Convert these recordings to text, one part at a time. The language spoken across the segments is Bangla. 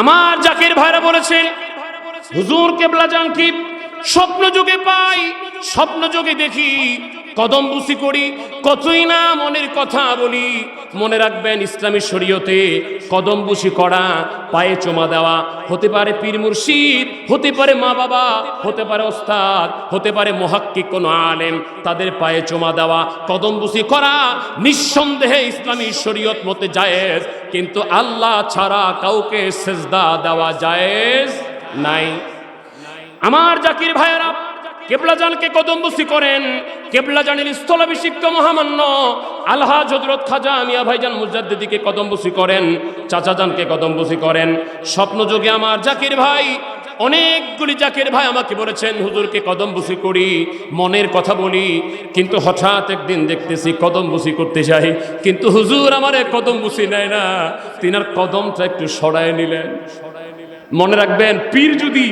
আমার জাকির ভাইরা বলেছেন হুজুর কেবলা জাঙ্কিব স্বপ্ন যুগে পাই স্বপ্ন যুগে দেখি। কদম বুসি করি কতই না মনের কথা বলি। মনে রাখবেন ইসলামী শরীয়তে কদম বুসি করা, পায়ে চোমা দেওয়া, হতে পারে পীর মুর্শিদ, হতে পারে মা বাবা, হতে পারে ওস্তাদ, হতে পারে মহাক্কিক কোনো আলেম, তাদের পায়ে চোমা দেওয়া, কদম বুসি করা নিঃসন্দেহে ইসলামী শরীয়ত মতে জায়েজ, কিন্তু আল্লাহ ছাড়া কাউকে সেজদা দেওয়া জায়েজ নাই। আমার জাকির ভাইয়েরা কেবলাজানকে কদমবসি করেন। কেবলাজানের স্থলাভিষিক্ত মহামান্য আলহা হজরত খাজা মিয়া ভাইজান মুজাদ্দিদিকে কদমবসি করেন চাচাজানকে কদমবসি করেন। স্বপ্নযোগে আমার জাকির ভাই, অনেকগুলি জাকির ভাই আমাকে বলেছেন, হুজুরকে কদম করি, মনের কথা বলি। কিন্তু হঠাৎ একদিন দেখতেছি কদম বুসি করতে চাই কিন্তু হুজুর আমারে কদম বুসি নেয় না। তিনার কদমটা একটু সরায় নিলেন। মনে রাখবেন, পীর যদি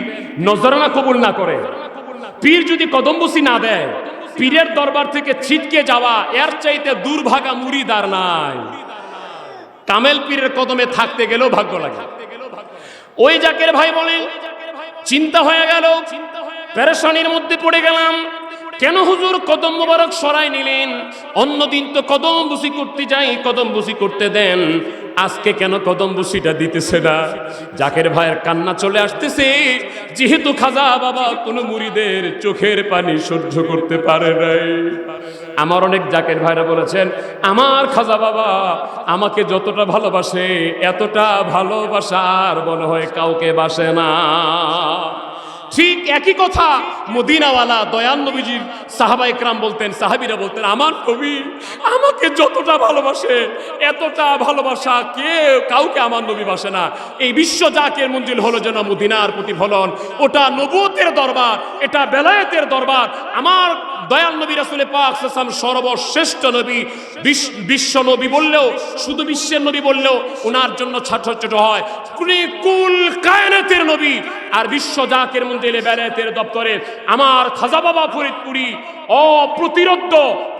নজরানা কবুল না করে পীর যদি কদম্বসি না দেয়, পীরের দরবার থেকে ছিটকে যাওয়া এর চাইতে দুর্ভাগা মুড়িদার নাই। কামেল পীরের কদমে থাকতে গেলেও ভাগ্য লাগে। ওই জাকের ভাই বলেন, চিন্তা হয়ে গেল, পেরেশানির মধ্যে পড়ে গেলাম কেন হুজুর কদম মোবারক সরাই নিলেন? অন্যদিন তো কদম বুসি করতে যাই কদম বুসি করতে দেন। আজকে কেন কদম বুসিটা দিতেছে না? জাকের ভাইয়ের কান্না চলে আসতেছে। যেহেতু খাজা বাবা কোনো মুড়িদের চোখের পানি সহ্য করতে পারে নাই। আমার অনেক জাকের ভাইরা বলেছেন, আমার খাজা বাবা আমাকে যতটা ভালোবাসে, এতটা ভালোবাসা আর মনে হয় কাউকে বাসে না। ঠিক একই কথা মদিনাওয়ালা দয়াল নবীজির সাহাবা ইকরাম বলতেন, সাহাবিরা বলতেন, আমার কবি আমাকে যতটা ভালোবাসে, এতটা ভালোবাসা কে কাউকে আমার নবী বাসে না। এই বিশ্ব জাকের মঞ্জিল হলো যেন মদিনার প্রতিফলন। ওটা নবুতের দরবার, এটা বেলায়েতের দরবার। আমার দয়াল নবী রাসুলে পাক সাল্লাম সর্বশ্রেষ্ঠ নবী, বিশ- বিশ্ব নবী বললেও, শুধু বিশ্বের নবী বললেও ওনার জন্য ছোট ছোট হয়। কুলি কুল কায়নাতের নবী আর বিশ্ব জাকের মন্দিরে বেলায়েতের দপ্তরে আমার খাজা বাবা ফরিদপুরি অপ্রতিরোধ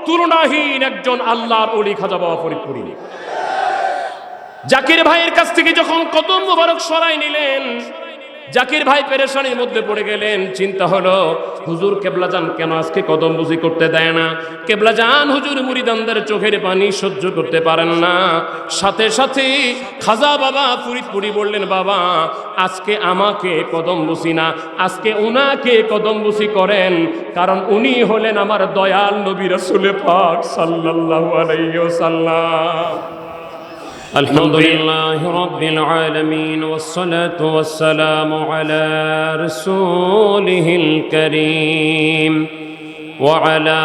তুলনাহীন একজন আল্লাহর অলি খাজা বাবা ফরিদপুরি। জাকির ভাইয়ের কাছ থেকে যখন কদম মোবারক সরাই নিলেন জাকির ভাই পেরেশানির মধ্যে পড়ে গেলেন। চিন্তা হলো, হুজুর কেবলাজান কেন আজকে কদম বুঝি করতে দেয় না? কেবলাজান হুজুর মুরিদানদের চোখের পানি সহ্য করতে পারেন না। সাথে সাথে খাজা বাবা পুরি বললেন, বাবা, আজকে আমাকে কদম বুসি না, আজকে উনাকে কদম বুসি করেন, কারণ উনি হলেন আমার দয়াল নবী রসুল পাক সাল্লাল্লাহু আলাইহি ওয়াসাল্লাম। الحمد لله رب العالمين والصلاة والسلام على رسوله الكريم وعلى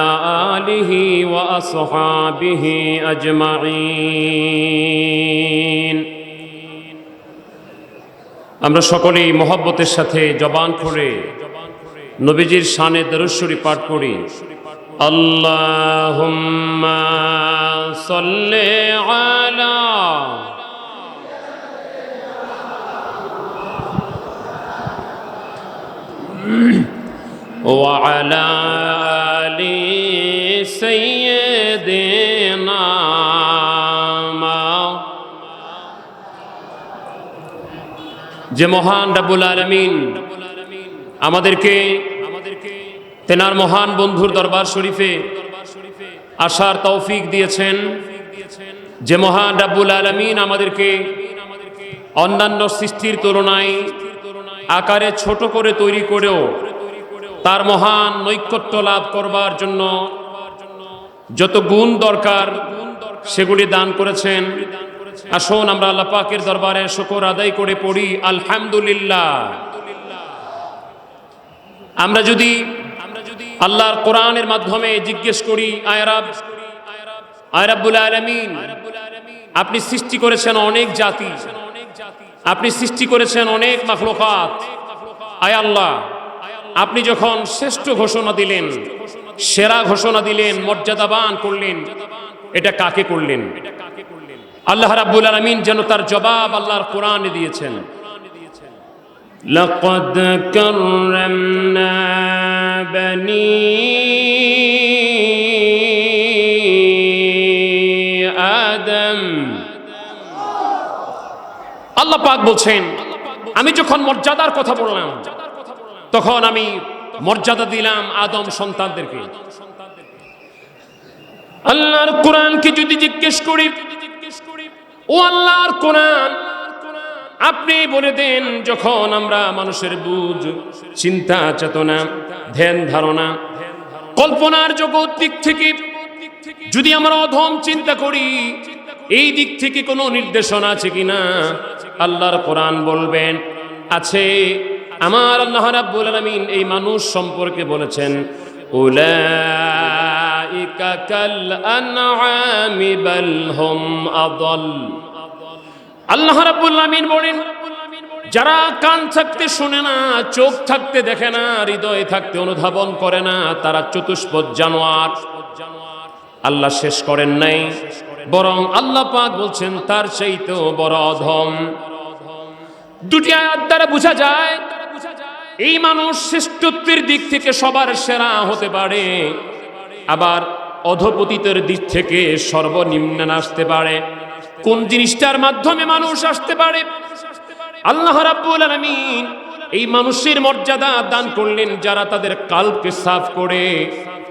آله وأصحابه أجمعين আমরা সকলেই মহব্বতের সাথে জবান করে নবীজির শানে দরশ্বরী পাঠ করি আল্লাহুম্মা সাল্লি আলা وعلى آل سيدنا ما যে মহান রাবুল আলমিন আমাদেরকে তেনার মহান বন্ধুর দরবার শরীফে আসার তৌফিক দিয়েছেন যে মহান রাব্বুল আলমিন আমাদেরকে অন্যান্য সৃষ্টির তুলনায় আকারে ছোট করে তৈরি করেও তার মহান নৈকট্য লাভ করবার জন্য যত গুণ দরকার সেগুলি দান করেছেন। আসুন আমরা আল্লাহ দরবারে শুকর আদায় করে পড়ি, আলহামদুলিল্লাহ। আমরা যদি আল্লাহর কোরআনের মাধ্যমে জিজ্ঞেস করি আয়রাব আয়রাবুল আলমিন, আপনি সৃষ্টি করেছেন অনেক জাতি, আপনি সৃষ্টি করেছেন অনেক মাখলুকাত। আয় আল্লাহ, আপনি যখন শ্রেষ্ঠ ঘোষণা দিলেন, সেরা ঘোষণা দিলেন, মর্যাদাবান করলেন, এটা কাকে করলেন? আল্লাহ রাব্বুল আলমিন যেন তার জবাব আল্লাহর কোরআনে দিয়েছেন। لقد كرمنا بني آدم আল্লাহ পাক বলছেন আমি যখন মর্যাদার কথা বললাম তখন আমি মর্যাদা দিলাম আদম সন্তানদেরকে আল্লাহর কোরআনকে যদি জিজ্ঞেস করি ও আল্লাহর কোরআন আপনি বলে দেন, যখন আমরা মানুষের বুঝ, চিন্তা, চেতনা, ধ্যান, ধারণা, কল্পনার জগৎ দিক থেকে, যদি আমরা অধম চিন্তা করি, এই দিক থেকে কোনো নির্দেশনা আছে কিনা? আল্লাহর কোরআন বলবেন, আছে। আমার আল্লাহ রাব্বুল আলামিন এই মানুষ সম্পর্কে বলেছেন, উলাইকা কাল আনআমি বাল হুম আদল। আল্লাহ রাব্বুল আলামিন বলেন, যারা কান থাকতে শুনে না, চোখ থাকতে দেখে না, হৃদয় থাকতে অনুধাবন করে না, তারা চতুষ্পদ জানোয়ার। আল্লাহ শেষ করেন নাই, বরং আল্লাহ পাক বলছেন, তার সেই তো বড় অধম। দুটি আয়াত দ্বারা বোঝা যায়, এই মানুষ শ্রেষ্ঠত্বের দিক থেকে সবার সেরা হতে পারে, আবার অধপতিতের দিক থেকে সর্বনিম্ন আসতে পারে। কোন জিনিসটার মাধ্যমে মানুষ আসতে পারে? আল্লাহ রাব্বুল আলামিন এই মানুষের মর্যাদা দান করলেন যারা তাদের কালকে সাফ করে,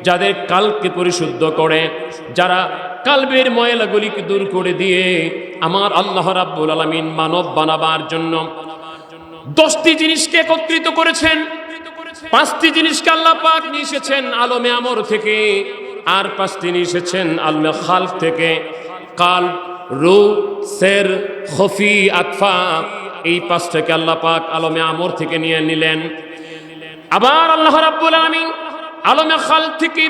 যাদের কালকে পরিশুদ্ধ করে, যারা কালবের ময়লাগুলিকে দূর করে দিয়ে আমার আল্লাহ রাব্বুল আলামিন মানব বানাবার জন্য দশটি জিনিসকে একত্রিত করেছেন, পাঁচটি জিনিসকে আল্লাহ পাক নিয়ে এসেছেন আলমে আমর থেকে, আর পাঁচটি নিয়ে এসেছেন আলমে খাল থেকে। কাল রু, সের, খফি আকফা এই পাঁচটাকে আল্লাহ পাক আলমে আমর থেকে নিয়ে নিলেন। আবার আল্লাহ রাব্বুল আলামিন আলমে খাল থেকে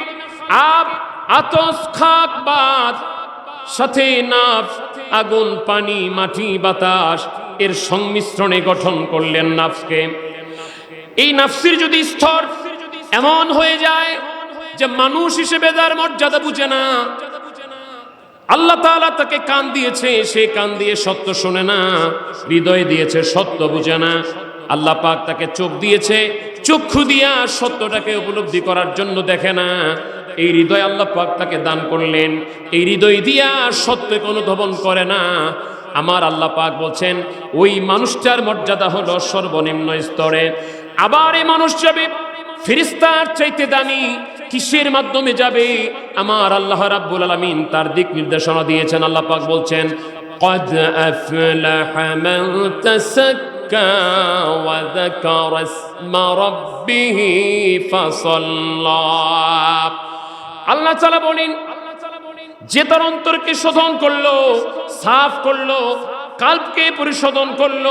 আব, আতস, খাক, বাদ, সাথে নাফ, আগুন, পানি, মাটি, বাতাস এর সংমিশ্রণে গঠন করলেন নাফসকে। এই নাফসির যদি স্তর এমন হয়ে যায় যে মানুষ হিসেবে তার মর্যাদা বুঝে না আল্লাহ তাআলা তাকে কান দিয়েছে, সে কান দিয়ে সত্য শোনে না, হৃদয় দিয়েছে, সত্য বুঝে না। আল্লাহ পাক তাকে চোখ দিয়েছে, চক্ষু দিয়া সত্যটাকে উপলব্ধি করার জন্য দেখে না। এই হৃদয় আল্লাহ পাক তাকে দান করলেন। এই হৃদয় দিয়া সত্যকে অনুধাবন করে না। আমার আল্লাহ পাক বলছেন, ওই মানুষটার মর্যাদা হলো সর্বনিম্ন স্তরে। আবার এই মানুষ যাবে ফিরিস্তার চাইতে দামি কিসের মাধ্যমে যাবে আমার আল্লাহ রাব্বুল আলামিন তার দিক নির্দেশনা দিয়েছেন আল্লাহ পাক বলছেন قد أفلح من تزكى وذكر اسم ربه فصلى আল্লাহ তাআলা বলেন যে তার অন্তরকে শোধন করলো সাফ করলো কাল্পকে পরিশোধন করল,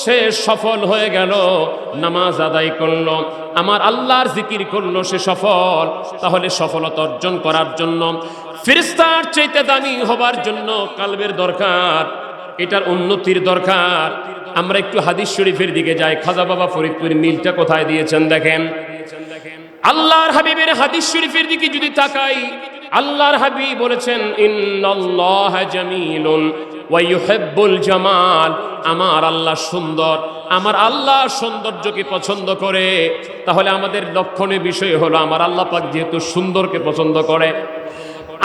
সে সফল হয়ে গেল, নামাজ আদায় করল, আমার আল্লাহর জিকির করল, সে সফল। তাহলে সফলতা অর্জন করার জন্য ফেরিস্তার চাইতে দামি হবার জন্য কালবের দরকার, এটার উন্নতির দরকার। আমরা একটু হাদিস শরীফের দিকে যাই, খাজা বাবা ফরিদপুর মিলটা কোথায় দিয়েছেন দেখেন? আল্লাহর হাবিবের হাদিস শরীফের দিকে যদি তাকাই, আল্লাহর হাবিব বলেছেন, ইন্নাল্লাহ জামিলুন। ওয়া ইউহিব্বুল জামাল, আমার আল্লাহ সুন্দর, আমার আল্লাহ সৌন্দর্যকে পছন্দ করে। তাহলে আমাদের লক্ষণীয় বিষয় হলো, আমার আল্লাহ পাক যেহেতু সুন্দরকে পছন্দ করে,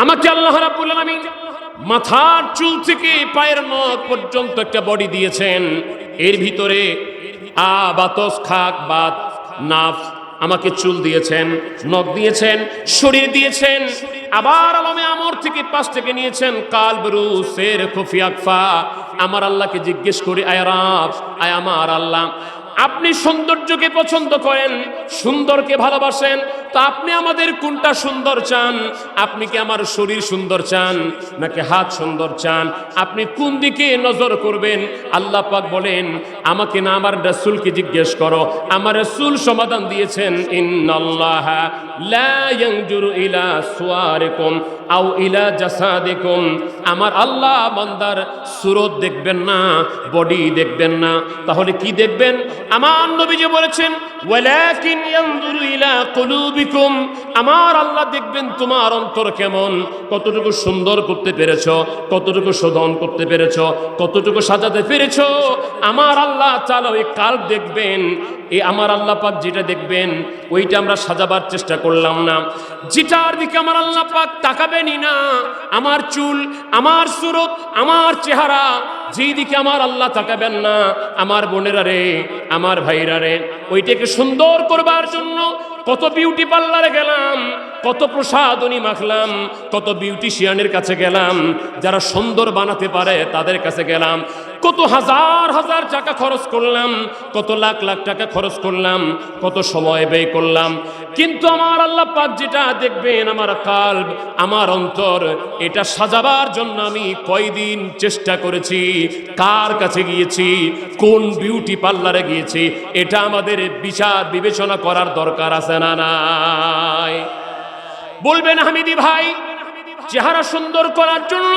আমাকে আল্লাহ রাব্বুল আলামিন মাথার চুল থেকে পায়ের নখ পর্যন্ত একটা বডি দিয়েছেন। এর ভিতরে আ বাতস খাক, বাত, নাফ আমাকে চুল দিয়েছেন, নখ দিয়েছেন, শরীর দিয়েছেন, আবার আলমে আমর থেকে পাশ থেকে নিয়েছেন কাল বরু সের খফি আকফা। আমার আল্লাহকে জিজ্ঞেস করি, আয় রাব, আয় আমার আল্লাহ, আপনি সৌন্দর্যকে পছন্দ করেন, সুন্দরকে ভালোবাসেন, তো আপনি আমাদের কোনটা সুন্দর চান? আপনি কি আমার শরীর সুন্দর চান, নাকি হাত সুন্দর চান? আপনি কোন দিকে নজর করবেন? আল্লাহ পাক বলেন আমাকে না আমার রাসূলকে জিজ্ঞেস করো। আমার রাসূল সমাধান দিয়েছেন, ইন্নাল্লাহ লা ইলা আমার আল্লাহ বান্দার সুরত দেখবেন না, বডি দেখবেন না। তাহলে কি দেখবেন? আমার নবী যে বলেছেন ইলা আমার আল্লাহ দেখবেন তোমার অন্তর কেমন? কতটুকু সুন্দর করতে পেরেছ? কতটুকু শোধন করতে পেরেছ? কতটুকু সাজাতে পেরেছ? আমার আল্লাহ তাআলা ওই কাল দেখবেন, এই আমার আল্লাহ পাক যেটা দেখবেন, ওইটা আমরা সাজাবার চেষ্টা করলাম না। যেটার দিকে আমার আল্লাহ পাক তাকাবেনই না, আমার চুল, আমার সুরত, আমার চেহারা, যেই দিকে আমার আল্লাহ তাকাবেন না, আমার বোনেরা রে, আমার ভাইরা রে, ওইটাকে সুন্দর করবার জন্য কত বিউটি পার্লারে গেলাম, কত প্রসাদনী মাখলাম, কত বিউটিশিয়ানের কাছে গেলাম, যারা সুন্দর বানাতে পারে তাদের কাছে গেলাম। কত হাজার হাজার টাকা খরচ করলাম, কত লাখ লাখ টাকা খরচ করলাম, কত সময় ব্যয় করলাম। কিন্তু আমার আল্লাহ পাক যেটা দেখবেন, আমার কাল্ব, আমার অন্তর, এটা সাজাবার জন্য আমি কয়দিন চেষ্টা করেছি, কার কাছে গিয়েছি, কোন বিউটি পার্লারে গিয়েছি, এটা আমাদের বিচার বিবেচনা করার দরকার আছে না নাই। বলবেন, হামিদি ভাই, চেহারা সুন্দর করার জন্য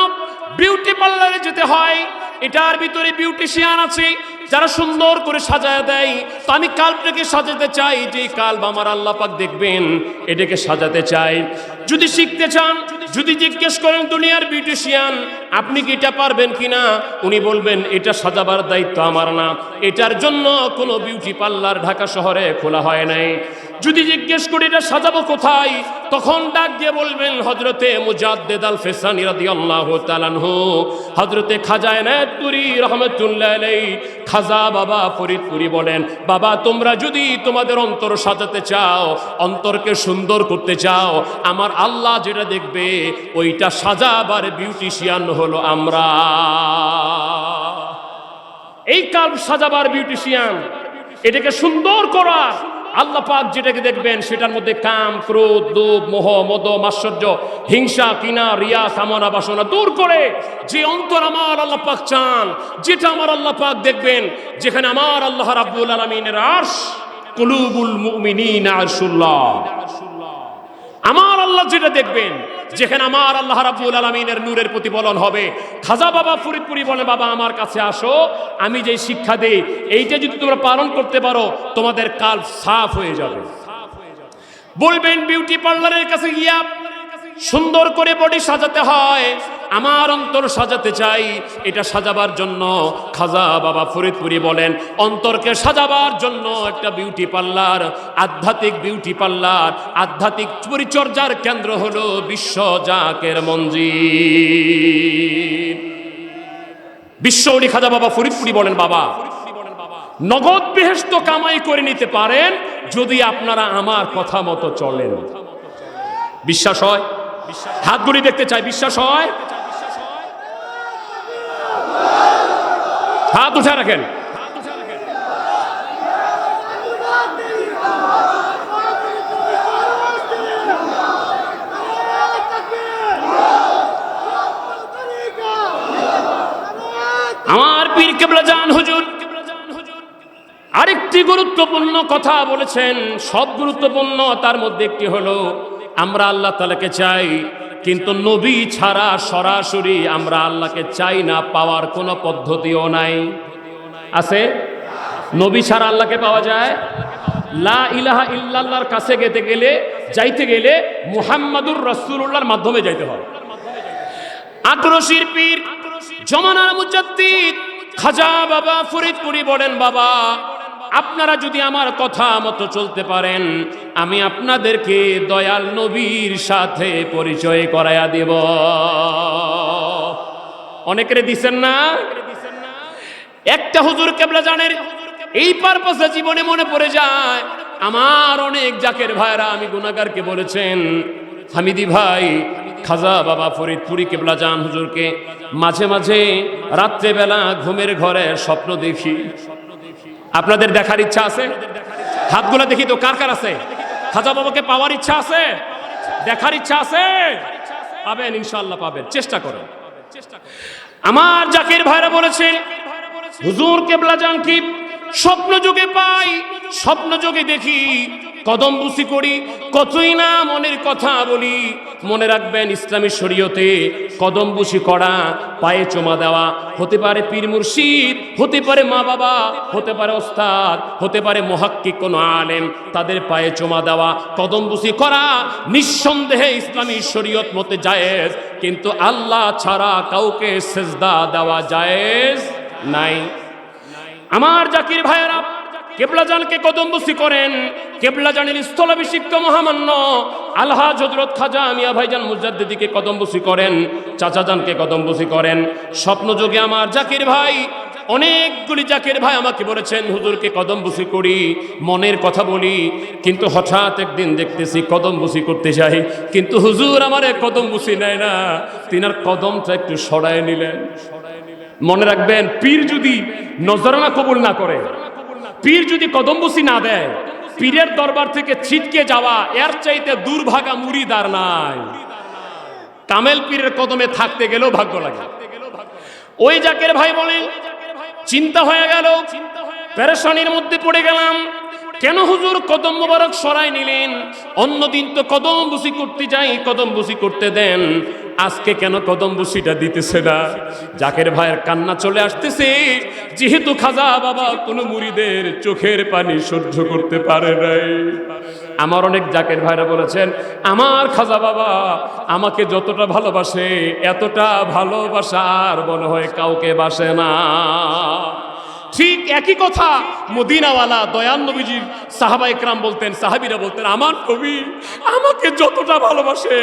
বিউটি পার্লারে যেতে হয়। এটার ভিতরে বিউটিশিয়ান আছে, যারা সুন্দর করে সাজায় দেয়। তো আমি কাল্পটাকে সাজাতে চাই যে কাল্প আমার আল্লাহ পাক দেখবেন, এটাকে সাজাতে চাই। যদি শিখতে চান, যদি জিজ্ঞেস করেন দুনিয়ার বিউটিশিয়ান আপনি কি এটা পারবেন কিনা? উনি বলবেন, এটা সাজাবার দায়িত্ব আমার না। এটার জন্য কোনো বিউটি পার্লার ঢাকা শহরে খোলা হয় নাই। যদি জিজ্ঞেস করি, এটা সাজাবো কোথায়? তখন ডাক দিয়ে বলবেন হজরতে মুজাদ্দেদ আল ফেসানি রাদিয়াল্লাহু তাআলাহু হজরতে খাজা এনায়েতপুরি রহমাতুল্লাহ খাজা বাবা ফরিদপুরি বলেন, বাবা, তোমরা যদি তোমাদের অন্তর সাজাতে চাও, অন্তরকে সুন্দর করতে চাও, আমার আল্লাহ যেটা দেখবে, ওইটা সাজাবার বিউটিশিয়ান হলো আমরা। এই কাল সাজাবার বিউটিশিয়ান এটাকে সুন্দর করা। আল্লাহ পাক যেটাকে দেখবেন, সেটার মধ্যে কাম, ক্রোধ, লোভ, মোহ, মদ মাশ্চর্য হিংসা কিনা রিয়া কামনা বাসনা দূর করে যে অন্তর আমার আল্লাহ পাক চান, যেটা আমার আল্লাহ পাক দেখবেন, যেখানে আমার আল্লাহ রাব্বুল আলামিনের আরশ, কুলুবুল মুমিনিন আরশুল্লাহ। আমার আল্লাহ যেটা দেখবেন, যেখানে আমার আল্লাহ রাব্বুল আলমিনের নূরের প্রতিফলন হবে। খাজা বাবা ফরিদপুরি বলে, বাবা, আমার কাছে আসো, আমি যে শিক্ষা দেই, এইটা যদি তোমরা পালন করতে পারো, তোমাদের কাল সাফ হয়ে যাবে। বলবেন, বিউটি পার্লারের কাছে গিয়া সুন্দর করে বডি সাজাতে হয় আমার অন্তর সাজাতে চাই এটা সাজাবার জন্য খাজা বাবা ফরিদপুরি বলেন অন্তরকে সাজাবার জন্য একটা বিউটি পার্লার আধ্যাত্মিক বিউটি পার্লার আধ্যাত্মিক পরিচর্যার কেন্দ্র হলো বিশ্ব জাকের মঞ্জির বিশ্ব উনি খাজা বাবা ফরিদপুরি বলেন বাবা নগদ বেহেস্ত কামাই করে নিতে পারেন যদি আপনারা আমার কথা মতো চলেন। বিশ্বাস হয়। হাতগুলি দেখতে চাই বিশ্বাস হয়? হাত উঠে রাখেন। আমার পীর কেবলা জান হুজুর, আরেকটি গুরুত্বপূর্ণ কথা বলেছেন। সব গুরুত্বপূর্ণ, তার মধ্যে একটি হলো, আমরা আল্লাহ তালাকে চাই কিন্তু নবী ছাড়া সরাসরি আমরা আল্লাহকে চাই না, পাওয়ার কোনো পদ্ধতিও নাই। আছে? নবী ছাড়া আল্লাহকে পাওয়া যায়? লা ইলাহা ইল্লাল্লাহর কাছে যেতে গেলে, যাইতে গেলে মুহাম্মাদুর রসুল্লাহর মাধ্যমে যাইতে হয়। আক্রোশীর পীর, জমানার মুজাদ্দিদ, খাজা বাবা ফরিদপুরি বলেন, বাবা আপনারা যদি আমার কথা মতো চলতে পারেন, আমি আপনাদেরকে দয়াল নবীর সাথে পরিচয় করাইয়া দেব। অনেকের দিছেন না? একটা হুজুর কেবলা জানের, এই পারপাসে জীবনে মনে পড়ে যায়, আমার অনেক জাকের ভাইরা আমি গুনাগারকে বলেছেন, হামিদি ভাই, খাজা বাবা ফরিদপুরি কেবলা যান হুজুরকে মাঝে মাঝে রাত্রেবেলা ঘুমের ঘরে স্বপ্ন দেখি। আপনাদের দেখার ইচ্ছা আছে? হাতগুলা দেখি তো, কার কার আছে? খাজা বাবাকে পাওয়ার ইচ্ছা আছে? দেখার ইচ্ছা আছে? পাবেন ইনশাল্লাহ পাবেন। চেষ্টা করেন। আমার জাকির ভাইরা বলেছেন হুজুর কেবলা জানকি স্বপ্ন যুগে পাই স্বপ্ন যুগে দেখি কদম বুসি করি, কতই না মনের কথা বলি। মনে রাখবেন, ইসলামী শরীয়তে কদম বুসি করা, পায়ে চমা দেওয়া, হতে পারে পীর মুর্শিদ, হতে পারে মা বাবা, হতে পারে ওস্তাদ, হতে পারে মহাক্কিক কোনো আলেম, তাদের পায়ে চমা দেওয়া, কদম বুসি করা নিঃসন্দেহে ইসলামী শরীয়ত মতে জায়েজ, কিন্তু আল্লাহ ছাড়া কাউকে সেজদা দেওয়া জায়েজ নাই। আমার জাকির ভাইয়েরা কেবলাজানকে কদমবসি করেন। কেবলাজানের স্থলাভিষিক্ত মহামান্য আলহাজ হজরত খাজা মিয়া ভাইজান মুজাদ্দিদিকে কদমবসি করেন চাচাজানকে কদমবসি করেন। স্বপ্নযোগে আমার জাকির ভাই, অনেকগুলি জাকির ভাই আমাকে বলেছেন, হুজুরকে কদম করি, মনের কথা বলি। কিন্তু হঠাৎ একদিন দেখতেছি কদম করতে যাই। কিন্তু হুজুর আমার কদম বুসি নেয় না। তিনার কদমটা একটু সরায় নিলেন। মনে রাখবেন, পীর যদি নজরানা কবুল না করে পীর যদি কদম বুসি না দেয়, পীরের দরবার থেকে ছিটকে যাওয়া এর চাইতে দুর্ভাগা মুড়িদার নাই। কামেল পীরের কদমে থাকতে গেলেও ভাগ্য লাগে। ওই জাকের ভাই বলেন, চিন্তা হয়ে গেল, পেরেশানির মধ্যে পড়ে গেলাম। কেন হুজুর কদম মুবারক সরাই নিলেন? অন্যদিন তো কদম বুসি করতে যাই, কদম বুসি করতে দেন। আজকে কেন কদম বুসিটা দিতেছে না? জাকের ভাইয়ের কান্না চলে আসতেছে। যেহেতু খাজা বাবা কোনো মুড়িদের চোখের পানি সহ্য করতে পারে নাই। আমার অনেক জাকের ভাইরা বলেছেন, আমার খাজা বাবা আমাকে যতটা ভালোবাসে, এতটা ভালোবাসা আর মনে হয় কাউকে বাসে না। ঠিক একই কথা। মদিনাওয়ালা দয়াল নবীজির সাহাবা ইকরাম বলতেন, সাহাবিরা বলতেন, আমার কবি আমাকে যতটা ভালোবাসে,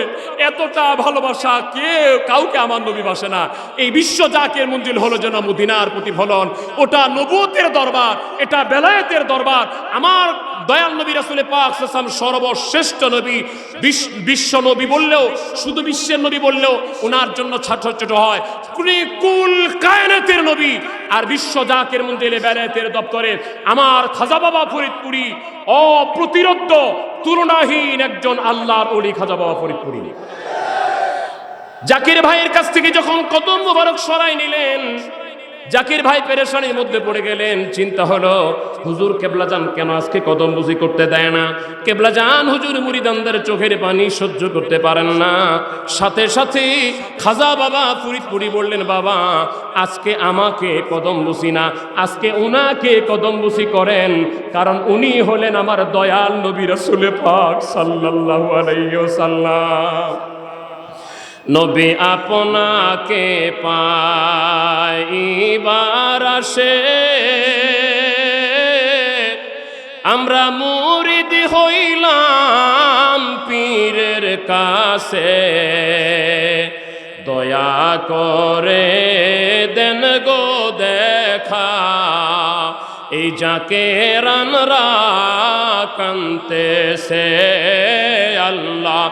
এতটা ভালোবাসা কেউ কাউকে আমার নবী বাসে না। এই বিশ্ব জাকের মঞ্জিল হলো যেন মদিনার প্রতিফলন। ওটা নবুতের দরবার, এটা বেলায়েতের দরবার। আমার দয়াল নবী রাসুলে পাক সাল্লাম সর্বশ্রেষ্ঠ নবী, বিশ- বিশ্ব নবী বললেও, শুধু বিশ্বের নবী বললেও ওনার জন্য ছোট ছোট হয়। কুল- কায়নাতের নবী আর বিশ্ব জাকের মন্দিরে বেলায়েতের দপ্তরে আমার খাজা বাবা ফরিদপুরি অপ্রতিরোধ তুলনাহীন একজন আল্লাহর অলি খাজা বাবা ফরিদপুরি। জাকির ভাইয়ের কাছ থেকে যখন কদম মুবারক সরাই নিলেন জাকির ভাই পেরেশানির মধ্যে পড়ে গেলেন। চিন্তা হলো, হুজুর কেবলাজান কেন আজকে কদম বুঝি করতে দেয় না? কেবলাজান হুজুর মুরিদানদের চোখের পানি সহ্য করতে পারেন না। সাথে সাথে খাজা বাবা পুরি বললেন, বাবা, আজকে আমাকে কদম বুঝি না। আজকে ওনাকে কদম বুসি করেন, কারণ উনি হলেন আমার দয়াল নবী রাসূলে পাক সাল্লাল্লাহু আলাইহি ওয়াসাল্লাম। নবী আপনাকে পাইবার আসে। আমরা মুরিদ হইলাম পীরের কাছে। দয়া করে দেন গো দেখা। এই যাকে রানরা কান্তে সে আল্লাহ।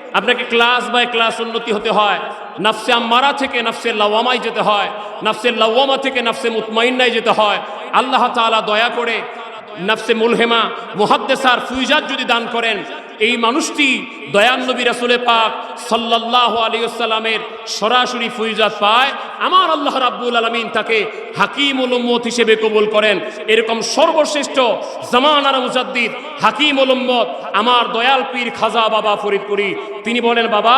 আপনাকে ক্লাস বাই ক্লাস উন্নতি হতে হয়। নাফসে আম্মারা থেকে নাফসে লাওয়ামায় যেতে হয়। নাফসে লাওয়ামা থেকে নাফসে মুতমাইন্নায় যেতে হয়। আল্লাহ তালা দয়া করে নাফসে মুলহেমা, মুহাদ্দেসার ফুইজাত যদি দান করেন, এই মানুষটি দয়ান নবী রাসুলে পাক সাল্লাহ আলিয়াল্লামের সরাসরি ফুইজাত পায়। আমার আল্লাহ রাব্বুল আলামিন তাকে হাকিম উম্মত হিসেবে কবুল করেন। এরকম সর্বশ্রেষ্ঠ জামানার মুজাদ্দিদ হাকিম উম্মত আমার দয়াল পীর খাজা বাবা ফরিদপুরি। তিনি বলেন, বাবা,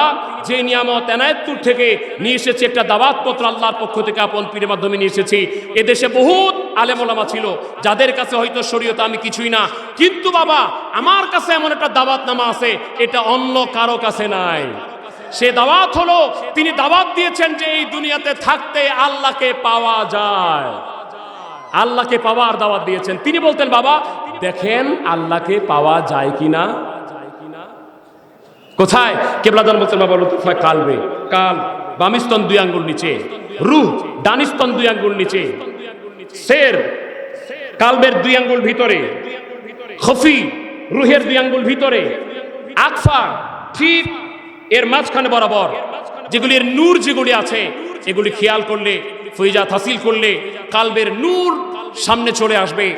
যে নিয়ামত এনায়েতপুর থেকে নিয়ে এসেছি, একটা দাওয়াত পত্র আল্লাহর পক্ষ থেকে আপন পীরের মাধ্যমে নিয়ে এসেছি। এদেশে বহুত আলেমোলামা ছিল, যাদের কাছে হয়তো শরীয়ত আমি কিছুই না। কিন্তু বাবা, আমার কাছে এমন একটা দাওয়াত নামা আছে, এটা অন্য কারও কাছে নাই। সে দাওয়াত হলো, তিনি দাওয়াত দিয়েছেন যে এই দুনিয়াতে থাকতে আল্লাহকে পাওয়া যায়। আল্লাহকে পাওয়ার দাওয়াত দিয়েছেন। তিনি বলতেন, বাবা, দেখেন আল্লাহকে পাওয়া যায় কিনা? কোথায়? কেবলাদান বলছেন বাবা লুতুফা কালবে। কাল বামিস্তন দুই আঙ্গুল নিচে। রুহ ডানিস্তন দুই আঙ্গুল নিচে। শের কালবের দুই আঙ্গুল ভিতরে। খফি, রুহের দুই আঙ্গুল ভিতরে। আকফা ঠিক এর মাঝখানে বরাবর যেগুলির নূর যেগুলি আছে, এগুলি খেয়াল করলে ফৈজাত হাসিল করলে কালবের নূর সামনে চলে আসবে।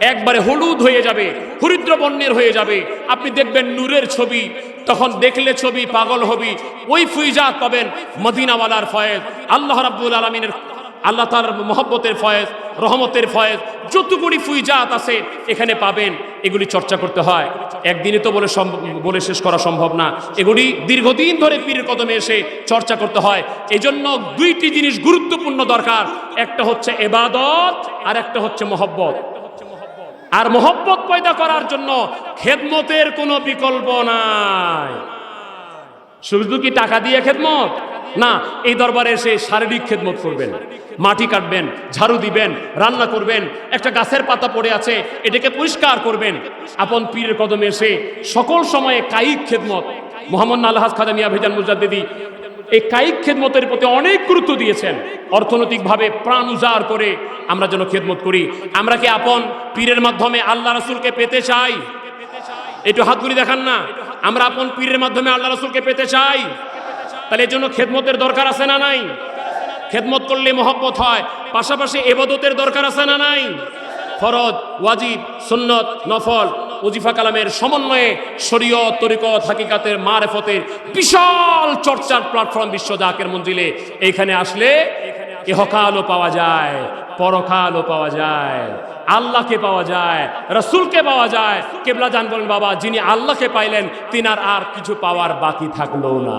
একবারে হলুদ হয়ে যাবে হরিদ্র বর্ণের হয়ে যাবে। আপনি দেখবেন নূরের ছবি, তখন দেখলে ছবি পাগল হবি। ওই ফুইজাত পাবেন মদিনাওয়ালার ফয়েজ। আল্লাহ রাব্বুল আলমিনের আল্লাহ তার মহব্বতের ফয়েজ, রহমতের ফয়েজ, যতগুলি ফুইজাত আছে এখানে পাবেন, এগুলি চর্চা করতে হয়। একদিনে তো বলে বলে শেষ করা সম্ভব না। এগুলি দীর্ঘদিন ধরে পীরের কদমে এসে চর্চা করতে হয়। এজন্য দুইটি জিনিস গুরুত্বপূর্ণ দরকার। একটা হচ্ছে এবাদত, আর একটা হচ্ছে মহব্বত। আর মহব্বত পয়দা করার জন্য খেদমতের কোনো বিকল্প নাই। শুধু কি টাকা দিয়ে খেদমত? না, এই দরবারে এসে শারীরিক খেদমত করবেন। মাটি কাটবেন, ঝাড়ু দিবেন, রান্না করবেন, একটা গাছের পাতা পড়ে আছে, এটাকে পরিষ্কার করবেন। আপন পীরের কদমে এসে সকল সময়ে কায়িক খেদমত। মোহাম্মদ আল্লাহ খাদা মিয়া ভেজান মুজাদ্দিদি, এই কায়িক খেদমতের প্রতি অনেক গুরুত্ব দিয়েছেন। অর্থনৈতিকভাবে প্রাণ উজাড় করে আমরা যেন খেদমত করি। আমরা কি আপন পীরের মাধ্যমে আল্লাহ রসুলকে পেতে চাই? একটু হাতগুলি দেখান না। আমরা আপন পীরের মাধ্যমে আল্লাহ রসুলকে পেতে চাই? তাহলে এর জন্য খেদমতের দরকার আছে না নাই? খেদমত করলে মহব্বত হয়। পাশাপাশি এবাদতের দরকার আছে না নাই? ফরজ, ওয়াজিব, সুন্নত, নফল, ওজিফা কালামের সমন্বয়ে শরীয়ত, তরিকত, হাকিকাতের মারেফতের বিশাল চর্চার প্ল্যাটফর্ম বিশ্ব জাকের মঞ্জিলে। এইখানে আসলে ইহকালও পাওয়া যায়, পরকালও পাওয়া যায়, আল্লাহকে পাওয়া যায়, রসুলকে পাওয়া যায়। কেবলা জান বলেন বাবা, যিনি আল্লাহকে পাইলেন, তিনার আর কিছু পাওয়ার বাকি থাকল না।